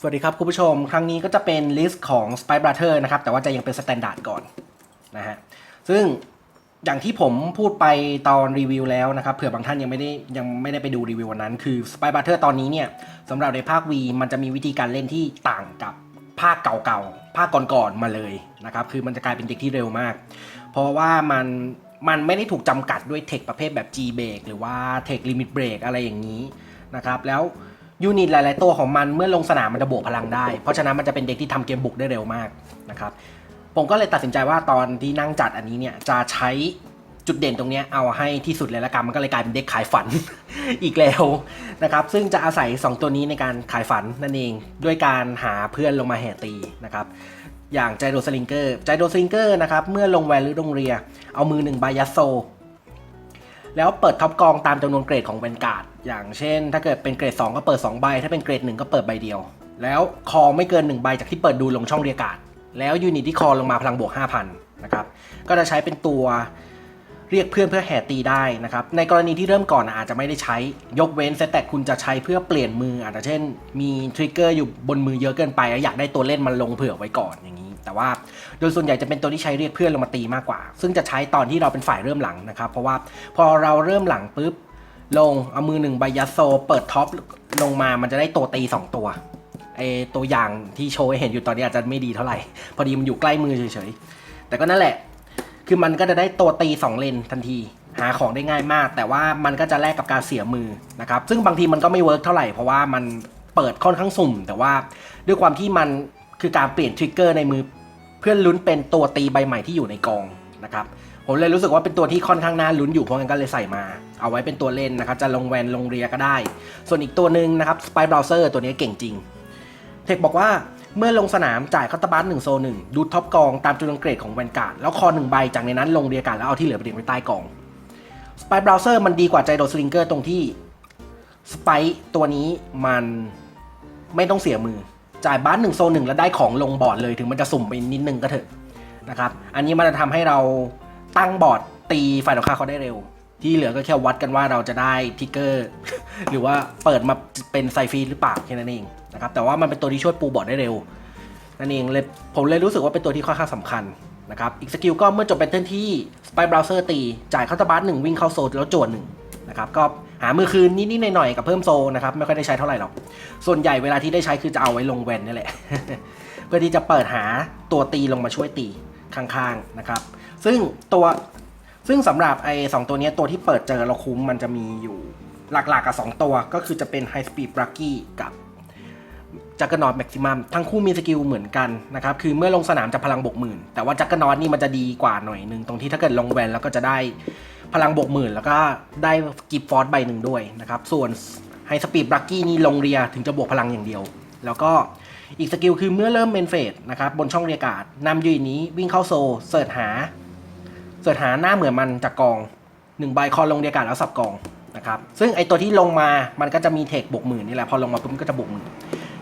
สวัสดีครับคุณผู้ชม ครั้งนี้ก็จะเป็นลิสต์ของ Spy Brother นะครับ แต่ว่าจะยังเป็นสแตนดาร์ดก่อนนะฮะซึ่งอย่างที่ผมพูดไปตอนรีวิวแล้วนะครับ เผื่อบางท่านยังไม่ได้ยังไม่ได้ไปดูรีวิววันนั้น คือ Spy Brother ตอนนี้เนี่ยสำหรับในภาค V มันจะมีวิธีการเล่นที่ต่างกับภาคเก่าๆ ภาคก่อนๆ มาเลยนะครับ คือมันจะกลายเป็นเด็กที่เร็วมาก เพราะว่ามันมันไม่ได้ถูกจำกัดด้วยเทคประเภทแบบ G break หรือว่าเทคลิมิตเบรกอะไรอย่างนี้นะครับแล้ว ยูนิตหลาย ๆ ตัวของมันเมื่อลงสนามมันจะบวกพลังได้ เพราะฉะนั้นมันจะเป็นเด็กที่ทำเกมบุกได้เร็วมากนะครับผมก็เลยตัดสินใจว่าตอนที่นั่งจัดอันนี้เนี่ยจะใช้จุดเด่นตรงนี้เอาให้ที่สุดเลยละกันมันก็เลยกลายเป็นเด็กขายฝันอีกแล้วนะครับซึ่งจะอาศัย 2 ตัวนี้ในการขายฝันนั่นเอง ด้วยการหาเพื่อนลงมาแห่ตีนะครับอย่างไจโรสลิงเกอร์ไจโรสลิงเกอร์นะครับเมื่อลงแวนหรือลงเรีย เอามือหนึ่งใบยัดโซ แล้วเปิดท็อปกองตามจำนวนเกรดของแวนการ์ดอย่างเช่น ถ้าเกิดเป็นเกรด 2 ก็เปิด 2 ใบ ถ้าเป็นเกรด 1 ก็เปิดใบเดียว แล้วคอไม่เกิน 1 ใบจากที่เปิดดูลงช่องเรียการ์ดแล้วยูนิตที่คอลงมาพลังบวก 5,000 นะครับ ก็จะใช้เป็นตัวเรียกเพื่อนเพื่อแห่ตีได้นะครับ ในกรณีที่เริ่มก่อนอาจจะไม่ได้ใช้ ยกเว้นเซตแต่คุณจะใช้เพื่อเปลี่ยนมืออาจจะเช่น มีทริกเกอร์อยู่บนมือเยอะเกินไปแล้วอยากได้ตัวเล่นมันลงเผื่อไว้ก่อนอย่างนี้ แต่ว่าโดยส่วนใหญ่จะเป็นตัวที่ใช้เรียกเพื่อนลงมาตีมากกว่า ซึ่งจะใช้ตอนที่เราเป็นฝ่ายเริ่มหลังนะครับ เพราะว่าพอเราเริ่มหลังปุ๊บลงเอามือหนึ่งใบยัดโซ เปิดท็อปลงมามันจะได้ตัวตี 2 ตัวไอตัวอย่างที่โชว์เห็นอยู่ตอนนี้อาจจะไม่ดีเท่าไหร่ พอดีมันอยู่ใกล้มือเฉยๆ แต่ก็นั่นแหละ คือมันก็จะได้ตัวตี 2 เลนทันที หาของได้ง่ายมาก แต่ว่ามันก็จะแลกกับการเสียมือนะครับ ซึ่งบางทีมันก็ไม่เวิร์กเท่าไหร่ เพราะว่ามันเปิดค่อนข้างสุ่ม แต่ว่าด้วยความที่มันคือการเปลี่ยนทริกเกอร์ในมือ เพื่อลุ้นเป็นตัวตีใบใหม่ที่อยู่ในกองนะครับผมเลยรู้สึกว่าเป็นตัวที่ค่อนข้างน่าลุ้นอยู่เพราะงั้นก็เลยใส่มา เอาไว้เป็นตัวเล่นนะครับ จะลงแวนลงเรียก็ได้ ส่วนอีกตัวหนึ่งนะครับ Spy Browser ตัวนี้เก่งจริง เทคบอกว่าเมื่อลงสนามจ่ายคาตาบัสหนึ่งโซหนึ่งดูท็อปกองตามจำนวนเกรดของแวนการ์ดแล้วคอหนึ่งใบจากในนั้นลงเรียการ์ดแล้วเอาที่เหลือไปเรียงไว้ใต้กอง Spy Browser มันดีกว่าใจโดสลิงเกอร์ตรงที่ Spy ตัวนี้มันไม่ต้องเสียมือ จ่ายบัสหนึ่งโซหนึ่งแล้วได้ของลงบอร์ดเลยถึงมันจะสุ่มไปนิดนึงก็เถอะนะครับ อันนี้มันจะทำให้เราตั้งบอร์ดตีฝ่ายตรงข้ามเขาได้เร็ว ที่เหลือก็แค่วัดกันว่าเราจะได้ทิกเกอร์หรือว่าเปิดมาเป็นไซฟีหรือเปล่าแค่นั้นเองนะครับแต่ว่ามันเป็นตัวที่ช่วยปูบอร์ดได้เร็วนั่นเองเลยผมเลยรู้สึกว่าเป็นตัวที่ค่อนข้างสำคัญนะครับอีกสกิลก็เมื่อจบแบตเทิลที่ Spy Browser ตี จ่ายคาตาบัสหนึ่งวิ่งเข้าโซนแล้วโจนหนึ่งนะครับก็ หามือคืนนิดๆหน่อยๆกับเพิ่มโซนะครับไม่ค่อยได้ใช้เท่าไหร่หรอก ส่วนใหญ่เวลาที่ได้ใช้คือจะเอาไว้ลงแวนนี่แหละ เพื่อที่จะเปิดหาตัวตีลงมาช่วยตีข้างๆนะครับ ซึ่งตัวซึ่งสำหรับไอ้สองตัวนี้ตัวที่เปิดเจอเราคุ้มมันจะมีอยู่หลักๆกับสองตัวก็คือจะเป็น High Speed b r a c k y กับจักรนอตแม็กซิมัมทั้งคู่มีสกิลเหมือนกันนะครับ คือเมื่อลงสนามจะพลังบกหมื่น แต่ว่าจักรนอตนี่มันจะดีกว่าหน่อยนึง ตรงที่ถ้าเกิดลงแวนแล้วก็จะได้ พลังบวกหมื่นแล้วก็ได้กิฟฟอร์สใบหนึ่งด้วยนะครับ ส่วนไฮสปีดบรักกี้นี่ลงเรียถึงจะบวกพลังอย่างเดียว แล้วก็อีกสกิลคือเมื่อเริ่มเมนเฟสนะครับบนช่องเรียการ์ดนำยูนินี้วิ่งเข้าโซเสิร์ชหาเสิร์ชหาหน้าเหมือนมันจากกองหนึ่งใบคอลงเรียการ์ดแล้วสับกองนะครับซึ่งไอตัวที่ลงมามันก็จะมีเทคบวกหมื่นนี่แหละพอลงมาปุ๊บมันก็จะบวกหมื่น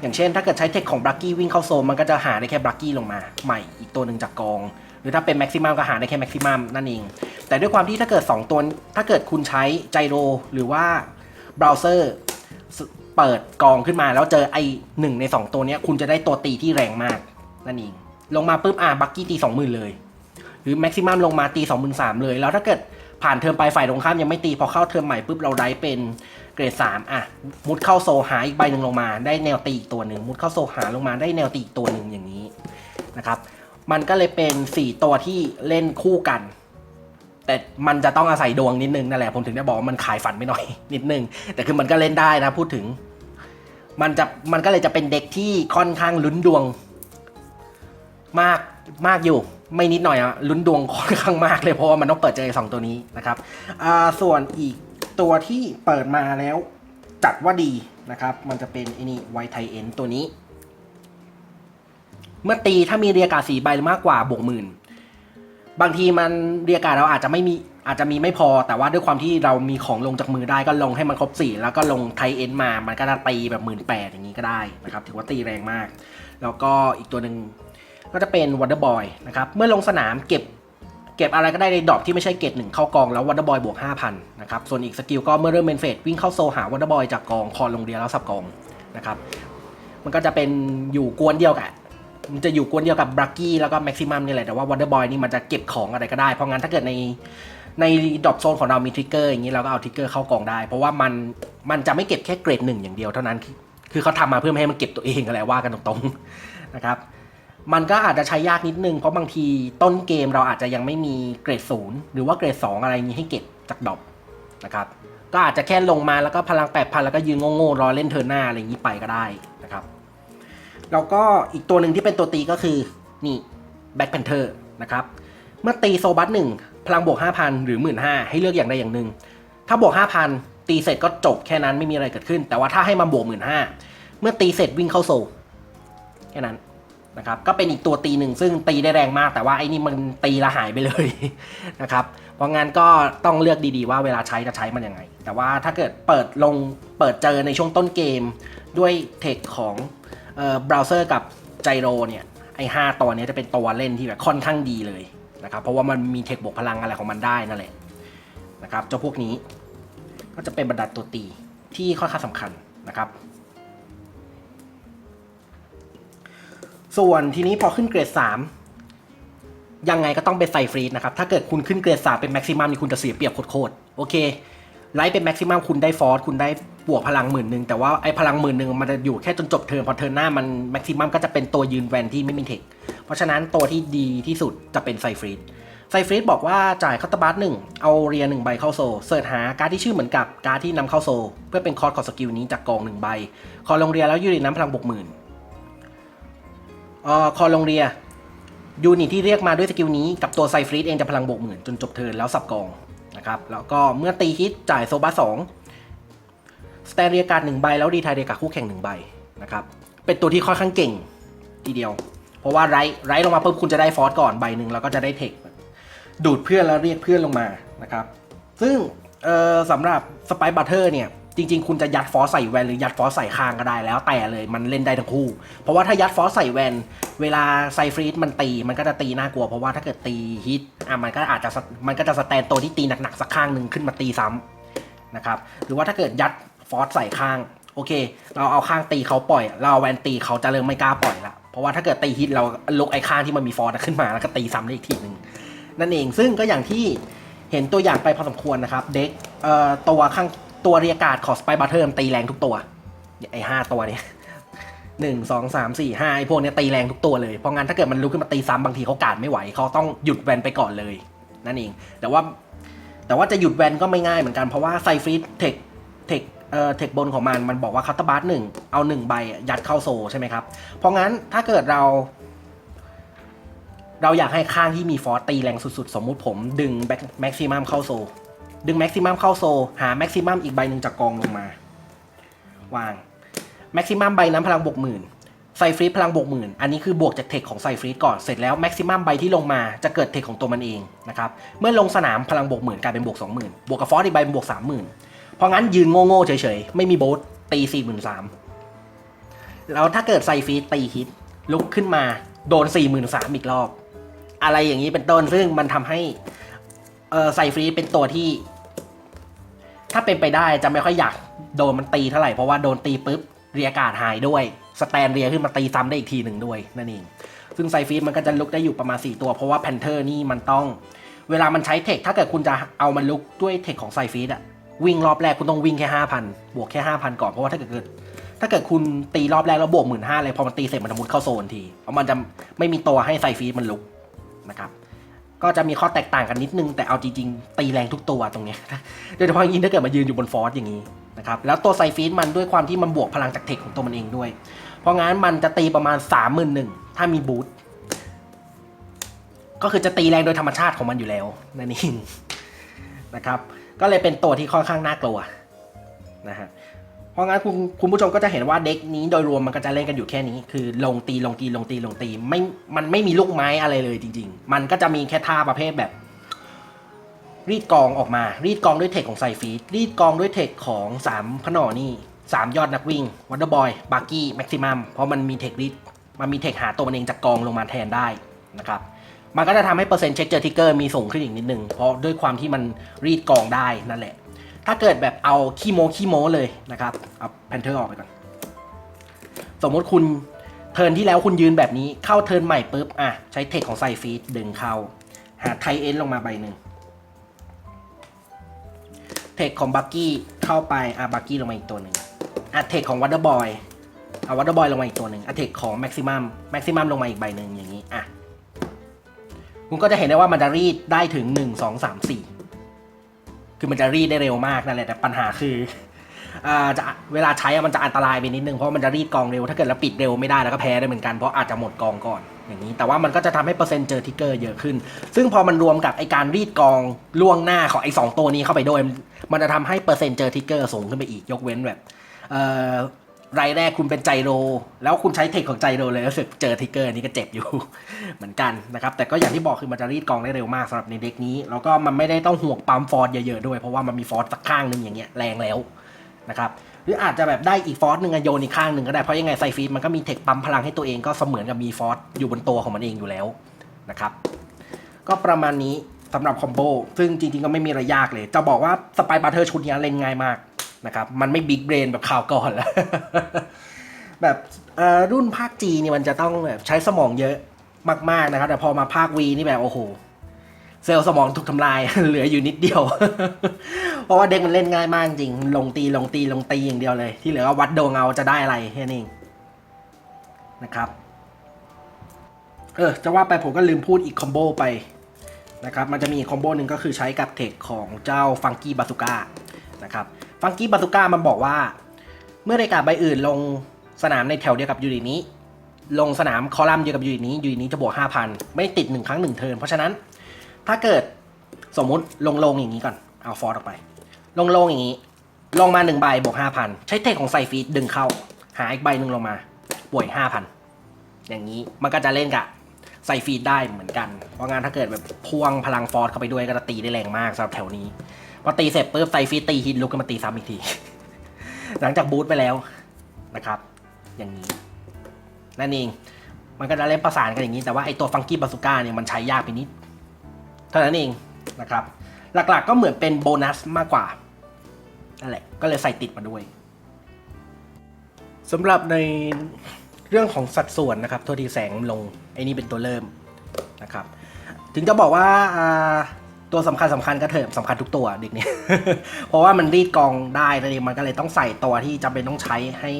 อย่างเช่น ถ้าเกิดใช้เทคของบลักกี้วิ่งเข้าโซมันก็จะหาได้แค่บลักกี้ลงมาใหม่อีกตัวหนึ่งจากกอง รือถ้าเป็นแม็กซิมัมก็หาได้แค่แม็กซิมัมนั่นเอง แต่ด้วยความที่ถ้าเกิด 2 ตัว ถ้าเกิดคุณใช้ไจโรหรือว่าเบราว์เซอร์เปิดกองขึ้นมาแล้วเจอไอหนึ่งใน 2 ตัวนี้คุณจะได้ตัวตีที่แรงมากนั่นเอง ลงมาปุ๊บอะบักกี้ตีสองหมื่นเลย หรือแม็กซิมัมลงมาตี2 3 0 0 0เลย แล้วถ้าเกิดผ่านเทอมไปฝ่ายตรงข้ามยังไม่ตีพอเข้าเทอมใหม่ปุ๊บเราได้เป็นเกรด3อะมุดเข้าโซหาอีกใบหนึ่งลงมา ได้แนวตีอีกตัวหนึ่งมุดเข้าโซหาลงมาได้แนวตีอีกตัวหนึ่งอย่างนี้นะครับ มันก็เลยเป็น 4 ตัวที่เล่นคู่กัน แต่มันจะต้องอาศัยดวงนิดนึงนั่นแหละผมถึงได้บอกว่ามันขายฝันไปหน่อย นิดนึง แต่คือมันก็เล่นได้นะพูดถึง มันจะมันก็เลยจะเป็นเด็กที่ค่อนข้างลุ้นดวง มากมากอยู่ไม่นิดหน่อยอะลุ้นดวงค่อนข้างมากเลยเพราะว่ามันต้องเปิดเจอสองตัวนี้นะครับอ่าส่วนอีกตัวที่เปิดมาแล้วจัดว่าดีนะครับ มันจะเป็นไอ้นี่ไวไทเอ็นตัวนี้ เมื่อตีถ้ามีเรียการดสีใบมากกว่าบวกหมื่นบางทีมันเรียการดเราอาจจะไม่มีอาจจะมีไม่พอ แต่ว่าด้วยความที่เรามีของลงจากมือได้ก็ลงให้มันครบสี่แล้วก็ลงไทเอ็นมามันก็จะตีแบบหมื่นแปดอย่างนี้ก็ได้นะครับถือว่าตีแรงมาก แล้วก็อีกตัวหนึ่งก็จะเป็นวันเดอร์บอยนะครับเมื่อลงสนามเก็บเก็บอะไรก็ได้ในดอกที่ไม่ใช่เกตหนึ่งเข้ากองแล้ววันเดอร์บอยบวก5,000นะครับส่วนอีกสกิลก็เมื่อเริ่มเมนเฟสวิ่งเข้าโซหาวันเดอร์บอยจากกองคอลงเดียแล้วสับกองนะครับมันก็จะเป็นอยู่กวนเดียวกับ มันจะอยู่กวนเดียวกับบลักกี้แล้วก็แม็กซิมัมนี่แหละ แต่ว่าวันเดอร์บอยนี่มันจะเก็บของอะไรก็ได้ เพราะงั้นถ้าเกิดในในดรอปโซนของเรามีทริกเกอร์อย่างนี้เราก็เอาทริกเกอร์เข้ากล่องได้ เพราะว่ามันมันจะไม่เก็บแค่เกรดหนึ่งอย่างเดียวเท่านั้น คือเขาทำมาเพื่อไม่ให้มันเก็บตัวเองอะไรว่ากันตรงๆนะครับมันก็อาจจะใช้ยากนิดนึง เพราะบางทีต้นเกมเราอาจจะยังไม่มีเกรดศูนย์หรือว่าเกรด 2 อะไรนี้ให้เก็บจากดรอปนะครับก็อาจจะแค่ลงมาแล้วก็พลังแปดพันแล้วก็ยืนโง่ๆรอเล่นเทิร์นหน้าอะไรอย่างนี้ไปก็ได้ แล้วก็อีกตัวหนึ่งที่เป็นตัวตีก็คือนี่แบ็คแพนเทอร์นะครับ เมื่อตีโซบัสหนึ่งพลังบวก 5,000 หรือ 15,000ให้เลือกอย่างใดอย่างหนึ่ง ถ้าบวก 5,000 ตีเสร็จก็จบแค่นั้นไม่มีอะไรเกิดขึ้น แต่ว่าถ้าให้มาบวก 15,000เมื่อตีเสร็จวิ่งเข้าโซแค่นั้นนะครับก็เป็นอีกตัวตีหนึ่งซึ่งตีได้แรงมาก แต่ว่าไอ้นี่มันตีละหายไปเลยนะครับเพราะงั้นก็ต้องเลือกดีๆว่าเวลาใช้จะใช้มันยังไง แต่ว่าถ้าเกิดเปิดลงเปิดเจอในช่วงต้นเกมด้วยเทคของ เบราว์เซอร์กับไจโรเนี่ยไอ้ห้าตัวนี้จะเป็นตัวเล่นที่แบบค่อนข้างดีเลยนะครับเพราะว่ามันมีเทคบวกพลังอะไรของมันได้นั่นแหละนะครับเจ้าพวกนี้ก็จะเป็นบรรดาตัวตีที่ค่อนข้างสำคัญนะครับ ส่วนทีนี้พอขึ้นเกรด 3 ยังไงก็ต้องเป็นไซฟรีดนะครับ ถ้าเกิดคุณขึ้นเกรด 3 เป็นแม็กซิมัมนี่คุณจะเสียเปรียบโคตรโอเค ไลท์เป็นแม็กซิมัมคุณได้ฟอร์สคุณได้บวกพลังหมื่นหนึ่งแต่ว่าไอ้พลังหมื่นหนึ่งมันจะอยู่แค่จนจบเทิร์นพอเทิร์นหน้ามันแม็กซิมัมก็จะเป็นตัวยืนแวนที่ไม่มีเทคเพราะฉะนั้นตัวที่ดีที่สุดจะเป็นไซฟรีดไซฟรีดบอกว่าจ่ายคาตาบัสหนึ่งเอาเรียหนึ่งใบเข้าโซเสิร์ชหาการ์ดที่ชื่อเหมือนกับการ์ดที่นำเข้าโซ เพื่อเป็นคอร์สของสกิลนี้จากกองหนึ่งใบ คอลงเรียแล้วยูนิตน้ำพลังบวกหมื่นเอ่อคอลงเรียยูนิตที่เรียกมาด้วยสกิลนี้กับตัวไซฟรีดเองจะพลังบวกหมื่นจนจบเทิร์นแล้วสับกอง นะครับ แล้วก็เมื่อตีฮิตจ่ายโซบะสองสเตเรียการ์ดหนึ่งใบแล้วดีไทยเรียการ์ดคู่แข่งหนึ่งใบนะครับ เป็นตัวที่ค่อนข้างเก่งทีเดียว เพราะว่าไรไรลงมาปุ๊บคุณจะได้ฟอร์สก่อนใบหนึ่งแล้วก็จะได้เทคดูดเพื่อนแล้วเรียกเพื่อนลงมานะครับ ซึ่งสำหรับสไปบัตเตอร์เนี่ย จริง ๆ คุณจะยัดฟอสใส่แวนหรือยัดฟอสใส่คางก็ได้แล้วแต่เลยมันเล่นได้ทั้งคู่ เพราะว่าถ้ายัดฟอสใส่แวน เวลาไซฟรีดมันตีมันก็จะตีน่ากลัว เพราะว่าถ้าเกิดตีฮิตอะมันก็อาจจะมันก็จะสแตนตัวที่ตีหนักๆสักข้างหนึ่งขึ้นมาตีซ้ำนะครับหรือว่าถ้าเกิดยัดฟอสใส่ข้างโอเค เราเอาข้างตีเขาปล่อย เราเอาแวนตีเขาจะเริ่มไม่กล้าปล่อยละเพราะว่าถ้าเกิดตีฮิตเราลุกไอ้ข้างที่มันมีฟอสขึ้นมาแล้วก็ตีซ้ำได้อีกทีหนึ่งนั่นเองซึ่งก็อย่างที่เห็นตัวอย่างไปพอสมควรนะครับ เด็กตัวข้าง ตัวเรียกาศของสไปบัตเทอร์ตีแรงทุกตัวเนี่ยไอ้ห้าตัวเนี่ยหนึ่งสองสามสี่ห้าไอ้พวกเนี้ยตีแรงทุกตัวเลย เพราะงั้นถ้าเกิดมันลุกขึ้นมาตีซ้ำบางทีเขาการไม่ไหวเขาต้องหยุดแวนไปก่อนเลย นั่นเอง แต่ว่าแต่ว่าจะหยุดแวนก็ไม่ง่ายเหมือนกันเพราะว่าไซฟรีดเทคเทคเอ่อเทคบนของมันมันบอกว่าคัตเตอร์บัสหนึ่งเอาหนึ่งใบยัดเข้าโซใช่ไหมครับ เพราะงั้นถ้าเกิดเรา เราอยากให้ข้างที่มีฟอร์สตีแรงสุดๆ สมมุติผมดึงแม็กซิมัมเข้าโซ ดึงแม็กซิมัมเข้าโซ หาแม็กซิมัมอีกใบหนึ่งจากกองลงมา วางแม็กซิมัมใบนั้นพลังบวกหมื่นไซฟรีดพลังบวกหมื่นอันนี้คือบวกจากเทคของไซฟรีดก่อนเสร็จแล้วแม็กซิมัมใบที่ลงมาจะเกิดเทคของตัวมันเองนะครับเมื่อลงสนามพลังบวกหมื่นกลายเป็นบวกสองหมื่นบวกกับฟอสอีกใบเป็นบวกสามหมื่นเพราะงั้นยืนโง่ๆเฉยๆ ไม่มีโบสตีสี่หมื่นสามแล้วถ้าเกิดไซฟรีดตีฮิตลุกขึ้นมาโดนสี่หมื่นสามอีกรอบ อะไรอย่างนี้เป็นต้นซึ่งมันทำให้ ออไซฟรีเป็นตัวที่ ถ้าเป็นไปได้จะไม่ค่อยอยากโดนมันตีเท่าไหร่เพราะว่าโดนตีปุ๊บเรียกาศหายด้วย สแตนเรียขึ้นมาตีซ้ำได้อีกทีหนึ่งด้วยนั่นเองซึ่งไซฟีมันก็จะลุกได้อยู่ประมาณ 4 ตัว เพราะว่าแพนเทอร์นี่มันต้อง เวลามันใช้เทค ถ้าเกิดคุณจะเอามันลุกด้วยเทคของไซฟีดอะวิ่งรอบแรกคุณต้องวิ่งแค่ 5,000 บวกแค่ 5,000 ก่อน เพราะว่าถ้าเกิด ถ้าเกิดคุณตีรอบแรกแล้วบวกหมื่นห้าเลยพอมันตีเสร็จมันจะมุดเข้าโซนทีเพราะมันจะไม่มีตัวให้ไซฟีมันลุกนะครับ ก็จะมีข้อแตกต่างกันนิดนึง แต่เอาจริงๆ ตีแรงทุกตัวตรงเนี้ยโดยเฉพาะยิ่งถ้าเกิดมายืนอยู่บนฟอร์สอย่างนี้นะครับแล้วตัวไซฟีดมันด้วยความที่มันบวกพลังจากเทคของตัวมันเองด้วย เพราะงั้นมันจะตีประมาณ 3 1 0 0 0ถ้ามีบูทก็คือจะตีแรงโดยธรรมชาติของมันอยู่แล้วนั่นเองนะครับก็เลยเป็นตัวที่ค่อนข้างน่ากลัวนะฮะ เพราะงั้นคุณคุณผู้ชมก็จะเห็นว่าเด็กนี้โดยรวมมันก็จะเล่นกันอยู่แค่นี้ คือลงตีลงตีลงตีลงตีไม่มันไม่มีลูกไม้อะไรเลยจริง ๆ มันก็จะมีแค่ท่าประเภทแบบ รีดกองออกมา รีดกองด้วยเทคของไซฟีดรีดกองด้วยเทคของสามขนอนี่สามยอดนักวิ่งวันเดอร์บอยบาร์กี้แม็กซิมัมเพราะมันมีเทครีดมันมีเทคหาตัวมันเองจากกองลงมาแทนได้นะครับมันก็จะทำให้เปอร์เซ็นต์เช็คเจอทิกเกอร์มีสูงขึ้นอีกนิดนึงเพราะด้วยความที่มันรีดกองได้นั่นแหละ ถ้าเกิดแบบเอาขี้โมขี้โมเลยนะครับ เอาแพนเทอร์ออกไปก่อน สมมติคุณเทิร์นที่แล้วคุณยืนแบบนี้เข้าเทิร์นใหม่ปุ๊บ อะ ใช้เทคของไซฟีดดึงเข้า หาไทเอ็นลงมาใบหนึ่งเทคของบักกี้เข้าไป อะบักกี้ลงมาอีกตัวหนึ่งอะเทคของวัตเตอร์บอยเอาวัตเตอร์บอยลงมาอีกตัวหนึ่งอะเทคของแม็กซิมัมแม็กซิมัมลงมาอีกใบหนึ่งอย่างนี้ อะ คุณก็จะเห็นได้ว่ามันจะรีดได้ถึงหนึ่งสองสามสี่ คือมันจะรีดได้เร็วมากนั่นแหละแต่ปัญหาคือจะเวลาใช้มันจะอันตรายไปนิดนึงเพราะมันจะรีดกองเร็วถ้าเกิดเราปิดเร็วไม่ได้แล้วก็แพ้ได้เหมือนกันเพราะอาจจะหมดกองก่อนอย่างนี้ แต่ว่ามันก็จะทำให้เปอร์เซ็นต์เจอทิกเกอร์เยอะขึ้น ซึ่งพอมันรวมกับไอการรีดกองล่วงหน้าของไอสองตัวนี้เข้าไปด้วย มันจะทำให้เปอร์เซ็นต์เจอทิกเกอร์สูงขึ้นไปอีกยกเว้นแบบ รายแรกคุณเป็นไจโร แล้วคุณใช้เทคของไจโรเลยแล้วเสร็จเจอทิกเกอร์นี้ก็เจ็บอยู่ เหมือนกันนะครับ แต่ก็อย่างที่บอกคือมันจะรีดกองได้เร็วมากสำหรับในเด็กนี้ แล้วก็มันไม่ได้ต้องห่วงปั๊มฟอร์สเยอะๆด้วยเพราะว่ามันมีฟอร์สสักข้างหนึ่งอย่างเงี้ยแรงแล้วนะครับหรืออาจจะแบบได้อีกฟอร์สหนึ่งอะโยนอีกข้างหนึ่งก็ได้เพราะยังไงไซฟีดมันก็มีเทคปั๊มพลังให้ตัวเองก็เสมือนกับมีฟอร์สอยู่บนตัวของมันเองอยู่แล้วนะครับก็ประมาณนี้สำหรับคอมโบซึ่งจริงๆก็ไม่มีอะไรยากเลย จะบอกว่าสไปบัตเทอร์ชุดนี้เล่นง่ายมาก นะครับมันไม่บิ๊กเบรนแบบข่าวก่อนแล้ว แบบรุ่นภาคจีนี่มันจะต้องแบบใช้สมองเยอะมาก ๆนะครับ แต่พอมาภาควีนี่แบบโอ้โหเซลล์สมองถูกทำลาย เหลืออยู่นิดเดียว เพราะว่าเด็กมันเล่นง่ายมากจริง ลงตีลงตีลงตีอย่างเดียวเลย ที่เหลือก็วัดดวงเอาจะได้อะไรแค่นี้เองนะครับเออจะว่าไปผมก็ลืมพูดอีกคอมโบไปนะครับมันจะมีคอมโบหนึ่งก็คือใช้กับเทคของเจ้าฟังกี้บา z ูก้านะครับ ฟังกี้บา z ูก้ามันบอกว่า เมื่อรายการใบอื่นลงสนามในแถวเดียวกับยูนินี้ ลงสนามคอลัมน์เดียวกับยูนินี้ยูนินี้จะบวก5,000 ไม่ติดหนึ่งครั้งหนึ่งเทิร์นเพราะฉะนั้นถ้าเกิดสมมุติลงลงอย่างนี้ก่อน เอาฟอร์ดออกไป ลงลงอย่างนี้ ลงมาหนึ่งใบบวกห้าพันใช้เทคของไซฟีดดึงเข้า หาอีกใบหนึ่งลงมาป่วยห้าพันอย่างนี้มันก็จะเล่นกับไซฟีดได้เหมือนกัน เพราะงั้นถ้าเกิดแบบพ่วงพลังฟอร์ดเข้าไปด้วยก็จะตีได้แรงมากสำหรับแถวนี้ พอตีเสร็จปุ๊บไซฟีตีฮินลุกขึ้นมาตีซ้ำอีกที หลังจากบูทไปแล้วนะครับ อย่างนี้นั่นเองมันก็จะเล่นประสานกันอย่างนี้แต่ว่าไอตัวฟังกี้บาสุก้าเนี่ยมันใช้ยากไปนิด เท่านั้นเองนะครับ หลักๆก็เหมือนเป็นโบนัสมากกว่านั่นแหละก็เลยใส่ติดมาด้วยสำหรับในเรื่องของสัดส่วนนะครับตัวทีแสงลงไอ้นี่เป็นตัวเริ่มนะครับ ถึงจะบอกว่า ตัวสำคัญสำคัญก็เถอะสำคัญทุกตัวเด็กเนี่ยเพราะว่ามันรีดกองได้นั่นเองมันก็เลยต้องใส่ตัวที่จำเป็นต้องใช้ให้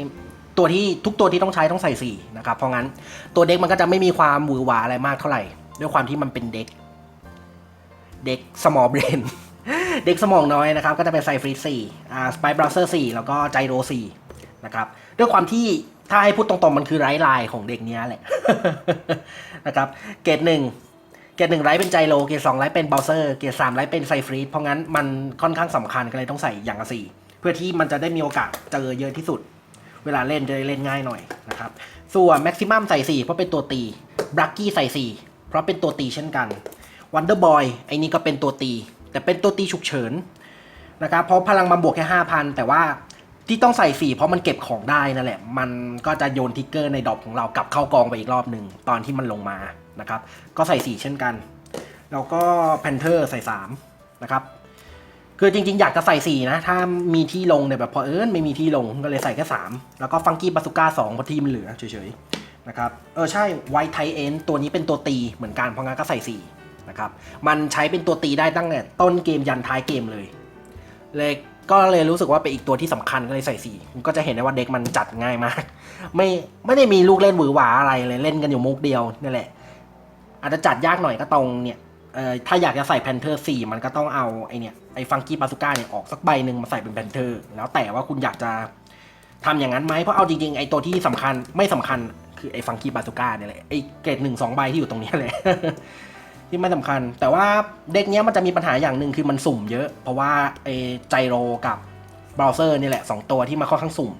ตัวที่ทุกตัวที่ต้องใช้ต้องใส่สี่นะครับเพราะงั้นตัวเด็กมันก็จะไม่มีความหวือหวาอะไรมากเท่าไหร่ ด้วยความที่มันเป็นเด็ก เด็ก small brain เด็กสมองน้อยนะครับ ก็จะเป็นไซฟรีสี่อ่าสไปเบราเซอร์สี่แล้วก็ไจโรสี่นะครับด้วยความที่ถ้าให้พูดตรงๆ มันคือไร้ลายของเด็กเนี้ยแหละนะครับเกรดหนึ่ง เกรดหนึ่งไรเป็นไจโรเกรดสองไรเป็นเบราว์เซอร์เกรดสามไรเป็นไซฟรีเพราะงั้นมันค่อนข้างสำคัญก็เลยต้องใส่อย่างละสี่เพื่อที่มันจะได้มีโอกาสเจอเยอะที่สุด เวลาเล่นจะได้เล่นง่ายหน่อยนะครับส่วนแม็กซิมัมใส่สี่เพราะเป็นตัวตีบลักกี้ใส่สี่เพราะเป็นตัวตีเช่นกันวันเดอร์บอยไอ้นี่ก็เป็นตัวตี แต่เป็นตัวตีฉุกเฉินนะครับเพราะพลังมันบวกแค่ห้าพันแต่ว่าที่ต้องใส่สี่เพราะมันเก็บของได้นั่นแหละ มันก็จะโยนทิกเกอร์ในดอปของเรากลับเข้ากองไปอีกรอบหนึ่งตอนที่มันลงมา นะครับ ก็ใส่สี่เช่นกัน แล้วก็แพนเทอร์ใส่สามนะครับ คือจริงๆ อยากจะใส่สี่นะ ถ้ามีที่ลงเนี่ยแบบพอเอิญไม่มีที่ลงก็เลยใส่แค่สามแล้วก็ฟังกี้บาสุก้าสองเพราะที่มันเหลือเฉยๆ นะครับ เออใช่ไวท์ไทเอ็นตัวนี้เป็นตัวตีเหมือนกันเพราะงั้นก็ใส่สี่นะครับ มันใช้เป็นตัวตีได้ตั้งแต่ต้นเกมยันท้ายเกมเลย เลยก็เลยรู้สึกว่าเป็นอีกตัวที่สำคัญก็เลยใส่สี่ก็จะเห็นได้ว่าเด็กมันจัดง่ายมาก ไม่ไม่ได้มีลูกเล่นหวือหวาอะไรเลยเล่นกันอยู่มุกเดียวนี่แหละ อาจจะจัดยากหน่อยก็ตรงเนี่ยเอ่อถ้าอยากจะใส่แพนเทอร์สี่มันก็ต้องเอาไอเนี่ยไอฟังกี้ปาสุก้าเนี่ยออกสักใบหนึ่งมาใส่เป็นแพนเทอร์แล้วแต่ว่าคุณอยากจะทำอย่างนั้นไหมเพราะเอาจริงๆไอตัวที่สำคัญไม่สำคัญคือไอฟังกี้ปาสุก้าเนี่ยแหละไอเกรดหนึ่งสองใบที่อยู่ตรงนี้แหละที่ไม่สำคัญ แต่ว่าเด็กเนี้ยมันจะมีปัญหาอย่างหนึ่งคือมันสุ่มเยอะ เพราะว่าไอไจโรกับเบราว์เซอร์นี่แหละสองตัวที่มาค่อนข้างสุ่ม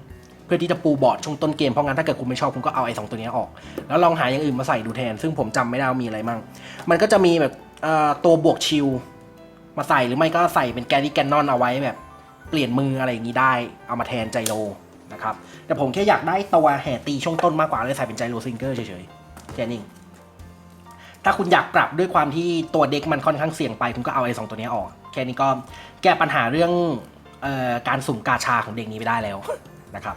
เพื่อที่จะปูบอร์ดช่วงต้นเกมเพราะงั้นถ้าเกิดคุณไม่ชอบคุณก็เอาไอ้สองตัวนี้ออก แล้วลองหาอย่างอื่นมาใส่ดูแทน ซึ่งผมจำไม่ได้ว่ามีอะไรมั่งมันก็จะมีแบบตัวบวกชิลมาใส่หรือไม่ก็ใส่เป็นแกรี่แกนนอนเอาไว้แบบ เปลี่ยนมืออะไรอย่างนี้ได้เอามาแทนไจโรนะครับแต่ผมแค่อยากได้ตัวแห่ตีช่วงต้นมากกว่าเลยใส่เป็นไจโรซิงเกอร์เฉยๆแค่นี้ถ้าคุณอยากปรับด้วยความที่ตัวเด็กมันค่อนข้างเสี่ยงไป คุณก็เอาไอ้สองตัวนี้ออก แค่นี้ก็แก้ปัญหาเรื่องออการสุ่มกาชาของเด็กนี้ไปได้แล้วนะครับ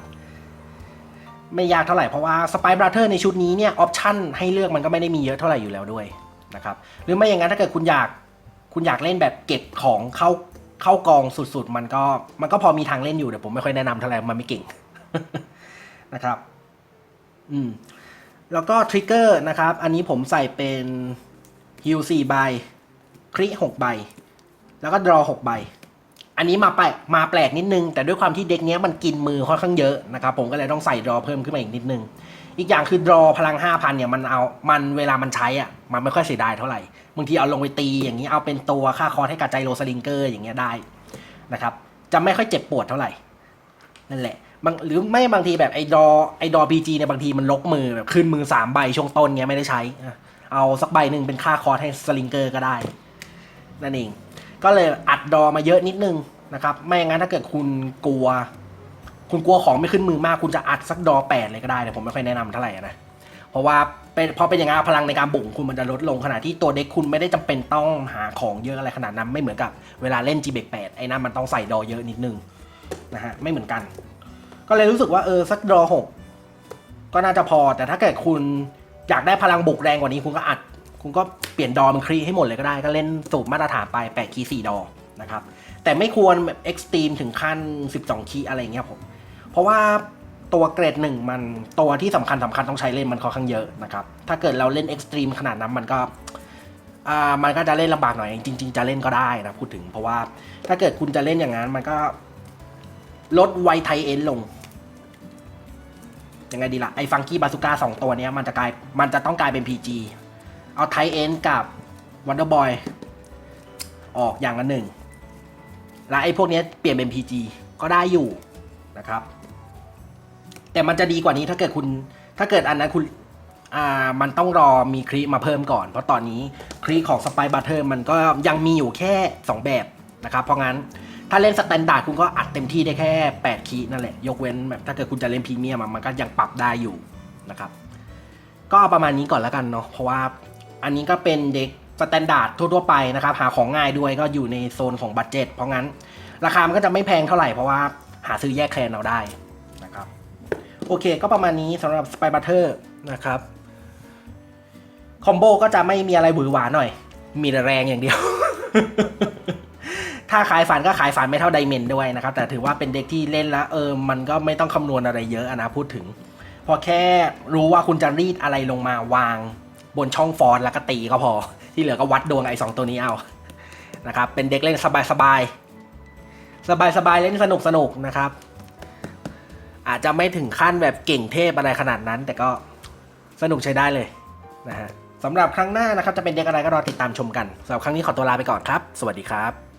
ไม่ยากเท่าไหร่เพราะว่าสไปบราเธอร์ในชุดนี้เนี่ยออปชันให้เลือกมันก็ไม่ได้มีเยอะเท่าไหร่อยู่แล้วด้วยนะครับหรือไม่อย่างนั้นถ้าเกิดคุณอยากคุณอยากเล่นแบบเก็บของเข้าเข้ากองสุดๆ มันก็มันก็พอมีทางเล่นอยู่แต่ผมไม่ค่อยแนะนำเท่าไหร่มันไม่เก่งนะครับอืมแล้วก็ทริกเกอร์นะครับ อันนี้ผมใส่เป็นฮิล4ใบคริ6ใบ แล้วก็ดรอ6ใบ อันนี้มาแปลกมาแปลกนิดนึง แต่ด้วยความที่เด็กเนี้ยมันกินมือค่อนข้างเยอะนะครับผมก็เลยต้องใส่ดรอเพิ่มขึ้นมาอีกนิดนึง อีกอย่างคือดรอพลัง 5,000เนี่ยมันเอามันเวลามันใช้อะมันไม่ค่อยเสียดายเท่าไหร่บางทีเอาลงไปตีอย่างนี้เอาเป็นตัวค่าคอร์สให้กับใจโรสลิงเกอร์อย่างเงี้ยได้นะครับจะไม่ค่อยเจ็บปวดเท่าไหร่นั่นแหละบางหรือไม่บางทีแบบไอ้ดอไอ้ดอพีจีเนี่ยบางทีมันลกมือแบบขึ้นมือสามใบช่วงต้นเงี้ยไม่ได้ใช้ เอาสักใบหนึ่งเป็นค่าคอร์สให้สลิงเกอร์ก็ได้ นั่นเอง ก็เลยอัดดอมาเยอะนิดนึงนะครับ ไม่อย่างนั้นถ้าเกิดคุณกลัว คุณกลัวของไม่ขึ้นมือมาก คุณจะอัดสักดอแปดเลยก็ได้แต่ผมไม่ค่อยแนะนำเท่าไหร่นะ เพราะว่าเป็นพอเป็นอย่างนั้นพลังในการบุ่งคุณมันจะลดลงขณะที่ตัวเด็กคุณไม่ได้จำเป็นต้องหาของเยอะอะไรขนาดนั้น ไม่เหมือนกับเวลาเล่น g b 8ไอ้นั่นมันต้องใส่ดอเยอะนิดนึงนะฮะไม่เหมือนกัน ก็เลยรู้สึกว่าเออสักดอหกก็น่าจะพอแต่ถ้าเกิดคุณอยากได้พลังบุกแรงกว่านี้คุณก็อัด คุณก็เปลี่ยนดอมันครีให้หมดเลยก็ได้ ก็เล่นสูตรมาตรฐานไปแปดคีย์สี่ดอนะครับแต่ไม่ควรแบบเอ็กซ์ตรีมถึงขั้น 12 คีย์อะไรเงี้ยผม เพราะว่าตัวเกรดหนึ่งมันตัวที่สำคัญสำคัญต้องใช้เล่นมันค่อนข้างเยอะนะครับ ถ้าเกิดเราเล่นเอ็กซ์ตรีมขนาดนั้นมันก็อ่ามันก็จะเล่นลำบากหน่อยจริง ๆ จะเล่นก็ได้นะพูดถึง เพราะว่าถ้าเกิดคุณจะเล่นอย่างนั้นมันก็ลดไวไทเอ็นลงยังไงดีละ่ะไอ้ฟังกี้บาซูก้าสองตัวนี้มันจะกลายมันจะต้องกลายเป็น PG เอาไทเอ็นกับวันเดอร์บอยออกอย่างละหนึ่ง แล้วไอ้พวกนี้เปลี่ยนเป็น PG ก็ได้อยู่นะครับ แต่มันจะดีกว่านี้ถ้าเกิดคุณถ้าเกิดอันนั้นคุณอ่ามันต้องรอมีครีมาเพิ่มก่อน เพราะตอนนี้ครีของสไปบัตเทอร์มันก็ยังมีอยู่แค่ 2 แบบนะครับ เพราะงั้นถ้าเล่นสแตนดาร์ดคุณก็อัดเต็มที่ได้แค่ 8 คีนั่นแหละ ยกเว้นแบบถ้าเกิดคุณจะเล่นพรีเมียมมันก็ยังปรับได้อยู่นะครับ ก็ประมาณนี้ก่อนแล้วกันเนาะเพราะว่า อันนี้ก็เป็นเด็กสแตนดาร์ดทั่วๆไปนะครับ หาของง่ายด้วยก็อยู่ในโซนของบัตเจ็ตเพราะงั้น ราคามันก็จะไม่แพงเท่าไหร่เพราะว่าหาซื้อแยกแคลนเอาได้นะครับ โอเคก็ประมาณนี้สำหรับสไปบัตเทอร์นะครับคอมโบก็จะไม่มีอะไรหวือหวาหน่อย มีแต่แรงอย่างเดียว ถ้าขายฝันก็ขายฝันไม่เท่าไดเมนด้วยนะครับ แต่ถือว่าเป็นเด็กที่เล่นแล้วเออ มันก็ไม่ต้องคำนวณอะไรเยอะอะนะพูดถึง พอแค่รู้ว่าคุณจะรีดอะไรลงมาวาง บนช่องฟอนแล้วก็ตีก็พอ ที่เหลือก็วัดดวงไอ้สองตัวนี้เอานะครับเป็นเด็กเล่นสบายสบายสบายสบายๆเล่นสนุกสนุกๆนะครับ อาจจะไม่ถึงขั้นแบบเก่งเทพอะไรขนาดนั้น แต่ก็สนุกใช้ได้เลยนะฮะสำหรับครั้งหน้านะครับจะเป็นเด็กอะไรก็รอติดตามชมกันสำหรับครั้งนี้ขอตัวลาไปก่อนครับ สวัสดีครับ